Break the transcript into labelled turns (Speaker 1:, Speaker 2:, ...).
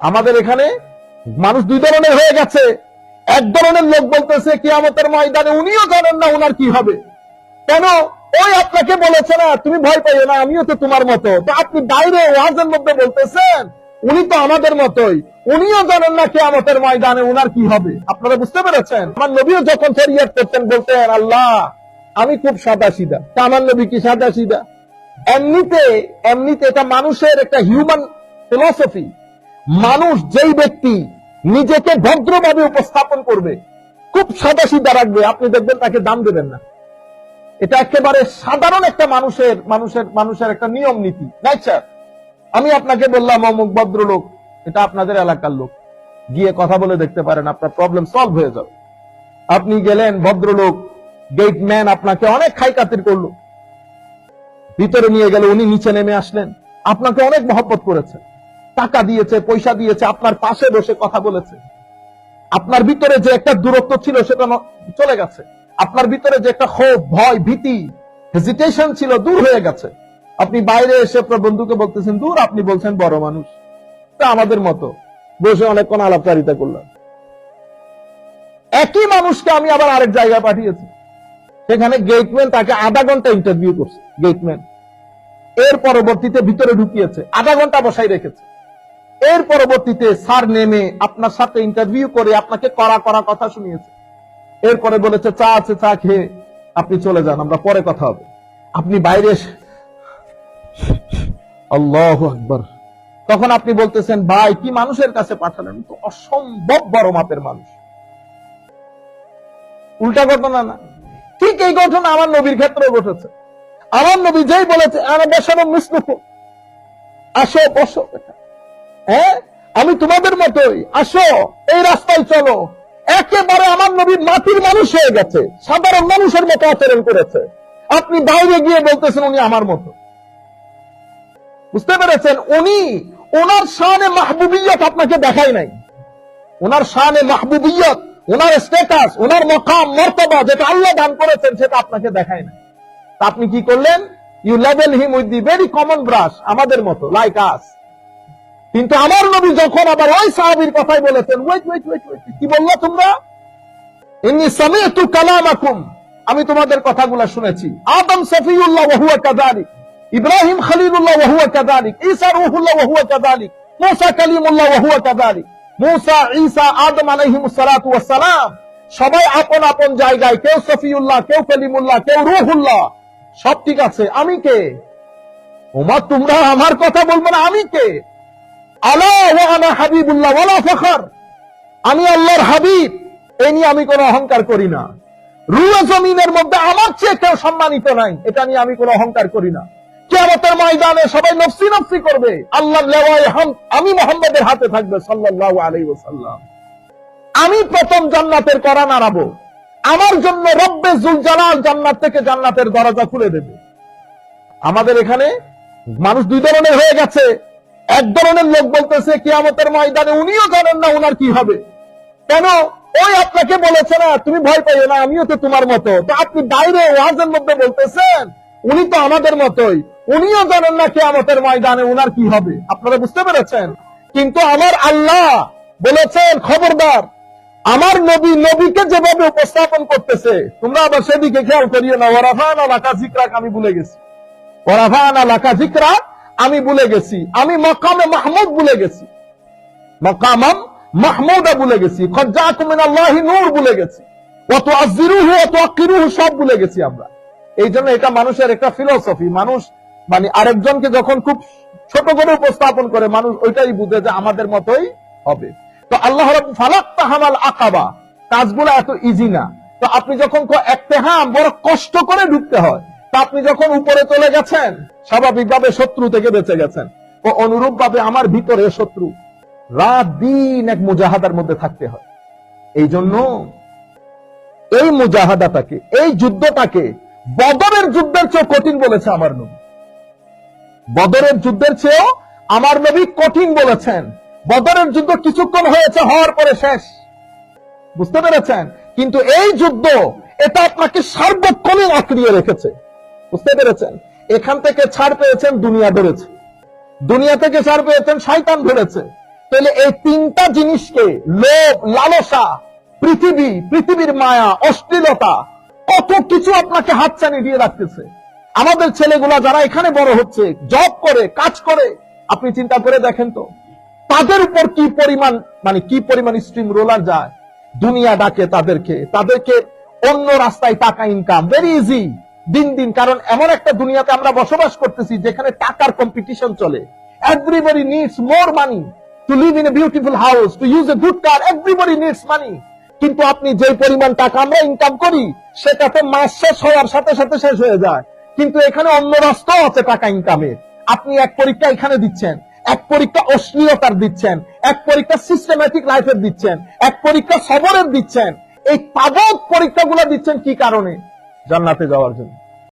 Speaker 1: আমাদের এখানে মানুষ দুই ধরনের হয়ে গেছে। এক ধরনের লোক বলতেছে, কিয়ামতের ময়দানে উনিও জানেন না ওনার কি হবে। কেন? ওই আপনাকে বলেছে না, তুমি ভয় পাইও না, আমিও তো তোমার মতো। আপনি বাইরে ওয়াজের মধ্যে বলতেছেন, উনি তো আমাদের মতোই। উনিও জানেন না কেয়ামতের ময়দানে উনার কি হবে। আপনারা বুঝতে পেরেছেন? আমার নবীও যখন ফেরিয়াদ করতেন, বলতেন, আল্লাহ, আমি খুব সাদা সিধা তা আমার নবী কি সাদা সিধা এমনিতে এমনিতে এটা মানুষের একটা হিউম্যান ফিলসফি মানুষ যেই ব্যক্তি নিজেকে ভদ্রভাবে উপস্থাপন করবে, খুব সাদা সিধা রাখবে আপনি দেখবেন তাকে দাম দেবেন না। এটা একেবারে সাধারণ একটা মানুষের মানুষের মানুষের একটা নিয়ম নীতি। নেচার আমি আপনাকে বললাম, অমুক ভদ্রলোক, এটা আপনাদের এলাকার লোক। গিয়ে কথা বলে দেখতে পারেন, আপনার প্রবলেম সলভ হয়ে যাবে। আপনি গেলেন, ভদ্রলোক গেটম্যান আপনাকে অনেক খাই কাতির করল। ভিতরে নিয়ে গেলে উনি নিচে নেমে আসলেন। আপনাকে অনেক মহব্বত করেছে টাকা দিয়েছে, পয়সা দিয়েছে, আপনার পাশে বসে কথা বলেছে। আপনার ভিতরে যে একটা দূরত্ব ছিল সেটা চলে গেছে। আপনার ভিতরে যে একটা ক্ষোভ, ভয়, ভীতি হেজিটেশন ছিল, দূর হয়ে গেছে। আপনি বাইরে এসে আপনার বন্ধুকে বলতেছেন, দূর, আপনি বলছেন বড় মানুষ। তা আমাদের মতো। বসে অনেকক্ষণ আলাপচারিতা করলাম। একই মানুষকে আমি আবার আরেক জায়গায় পাঠিয়েছি। সেখানে গেটম্যান তাকে আধা ঘণ্টা ইন্টারভিউ করছে, গেটম্যান। এর পরবর্তীতে ভিতরে ঢুকিয়েছে, আধা ঘণ্টা বসাই রেখেছে। এর পরবর্তীতে স্যার নেমে আপনার সাথে ইন্টারভিউ করে আপনাকে করা করা কথা শুনিয়েছে। এরপরে বলেছে, চা আছে, চা খেয়ে আপনি চলে যান, আমরা পরে কথা হবে। আপনি বাইরে আল্লাহ আকবর। তখন আপনি বলতেছেন, ভাই, কি মানুষের কাছে পাঠালেন? তো অসম্ভব বড় মাপের মানুষ। উল্টা ঘটনা না। ঠিক এই ঘটনা আমার নবীর ক্ষেত্রে ঘটেছে। আমার নবী যেই বলেছে আমি বেসানো মিসলুক আসো, বসো। হ্যাঁ? আমি তোমাদের মতোই। আসো, এই রাস্তায় চলো। একেবারে আমার নবী মাটির মানুষ হয়ে গেছে। সাধারণ মানুষের মতো আচরণ করেছে। আপনি বাইরে গিয়ে বলতেছেন উনি আমার মতো। বুঝতে পেরেছেন? উনি ওনার শানে মাহবুবিয়ত আপনাকে দেখাই নাই। ওনার শানে মাহবুবিয়ত, ওনার স্ট্যাটাস ওনার মকাম, মর্তবা যেটা আল্লাহ দান করেছেন সেটা আপনাকে দেখায় না আপনি কি করলেন? You level him with the very common brush আমাদের মতো লাইক আস কিন্তু আমার নবী যখন আবার ওই সাহাবীর কথাই বলেছেন কি বলল তোমরা? ইন্নি সামিআতু কালামাকুম। আমি তোমাদের কথাগুলো শুনেছি। আদম সফিউল্লাহ ওয়া হুয়া কাযালিক। ইব্রাহিম খলিলুল্লাহ ওয়া হুয়া কাযালিক। ঈসা রূহুল্লাহ ওয়া হুয়া কাযালিক। মূসা কালিমুল্লাহ ওয়া হুয়া কাযালিক। মূসা, ঈসা, আদম আলাইহিমুস সালাতু ওয়াস সালাম। সবাই আপন আপন জায়গায়, কেউ সফিউল্লাহ, কেউ কালিমুল্লাহ, কেউ রূহুল্লাহ। সব ঠিক আছে। আমি কে? ওমা তোমরা আমার কথা বলব না, আমি কে? আলা হাবিবুল্লাহ, ওয়ালা ফখর। আমি আল্লাহর হাবিব নিয়ে আমি কোনো অহংকার করি না। জমিনের মধ্যে আমার চেয়ে কেউ সম্মানিত নাই, এটা নিয়ে আমি কোনো অহংকার করি না। কেয়ামতের ময়দানে সবাই নফসি নফসি করবে। আল্লাহ আমি মোহাম্মদের হাতে থাকবে ওয়াসাল্লাম। আমি প্রথম জান্নাতের করা নাড়াবো। আমার জন্য রব্বে জুল জালাল জান্নাত থেকে জান্নাতের দরজা খুলে দেবে। আমাদের এখানে মানুষ দুই ধরনের হয়ে গেছে। এক ধরনের লোক বলতেছে, কিয়ামতের ময়দানে উনিও জানেন না উনার কি হবে। কেন? ওই আপনাকে বলেছে না, তুমি ভয় পাইও না, আমিও তো তোমার মতো। আপনি বাইরে ওয়াজের মধ্যে বলতেছেন, উনি তো আমাদের মতোই। উনিও জানেন না কেয়ামতের ময়দানে উনার কি হবে। আপনারা বুঝতে পেরেছেন? কিন্তু আমার আল্লাহ বলেছেন, খবরদার, আমার নবী নবীকে যেভাবে উপস্থাপন করতেছে, তোমরা আবার সেদিকে খেয়াল করিও না। ওরাফান আলাকা জিকরাক আমি ভুলে গেছি। ওরাফান আলাকা জিকরা আমি ভুলে গেছি। আমি মকামে মাহমুদ ভুলে গেছি। মকামাম মাহমুদা ভুলে গেছি। নূর ভুলে গেছি। অত আজিরুহু অত আকিরুহু সব ভুলে গেছি আমরা। এই জন্য এটা মানুষের একটা ফিলোসফি মানুষ মানে আরেকজনকে যখন খুব ছোট করে উপস্থাপন করে, মানুষ ওইটাই বুঝে যে আমাদের মতোই হবে। তো আল্লাহ ফালাক তাহামাল আকাবা। কাজগুলো এত ইজি না। তো আপনি যখন একতেহাম বড় কষ্ট করে ঢুকতে হয় আপনি যখন উপরে চলে গেছেন, স্বাভাবিকভাবে শত্রু থেকে বেঁচে গেছেন। ও অনুরূপ ভাবে আমার ভিতরে শত্রু। রাত দিন এক মুজাহাদার মধ্যে থাকতে হয়। এই জন্য এই মুজাহাদাটাকে, এই যুদ্ধটাকে বদরের যুদ্ধের চেয়ে কঠিন বলেছে আমার নবী। বদরের যুদ্ধের চেয়েও আমার নবী কঠিন বলেছেন। বদরের যুদ্ধ কিছুক্ষণ হয়েছে, হওয়ার পরে শেষ। বুঝতে পেরেছেন? কিন্তু এই যুদ্ধ, এটা আপনাকে সার্বক্ষণিক আঁকড়িয়ে রেখেছে। বুঝতে পেরেছেন? এখান থেকে ছাড় পেয়েছেন, দুনিয়া ধরেছে। দুনিয়া থেকে ছাড় পেয়েছেন, শয়তান ধরেছে। তাহলে এই তিনটা জিনিসকে লোভ, লালসা, পৃথিবী, পৃথিবীর মায়া, অশ্লীলতা, কত কিছু আপনাকে হাতছানি দিয়ে রাখতেছে। আমাদের ছেলেগুলা যারা এখানে বড় হচ্ছে জব করে, কাজ করে, আপনি চিন্তা করে দেখেন তো, তাদের উপর কি পরিমাণ মানে কি পরিমাণ স্ট্রিম রোলার যায়? দুনিয়া ডাকে তাদেরকে তাদেরকে অন্য রাস্তায় টাকা ইনকাম ভেরি ইজি দিন দিন, কারণ এমন একটা দুনিয়াতে আমরা বসবাস করতেছি যেখানে টাকার কম্পিটিশন চলে। Everybody needs more money to live in a beautiful house to use a good car everybody needs money কিন্তু আপনি যে পরিমাণ টাকা আমরা ইনকাম করি সেটা তো মাস শেষ হওয়ার সাথে সাথে শেষ হয়ে যায়। কিন্তু এখানে অন্য রাস্তাও আছে টাকা ইনকামের আপনি এক পরীক্ষা এখানে দিচ্ছেন, এক পরীক্ষা অশ্লীলতার দিচ্ছেন, এক পরীক্ষা সিস্টেম্যাটিক লাইফের দিচ্ছেন, এক পরীক্ষা সবরের দিচ্ছেন। এই তাবৎ পরীক্ষাগুলো দিচ্ছেন কি কারণে? জান্নাতে যাওয়ার জন্য।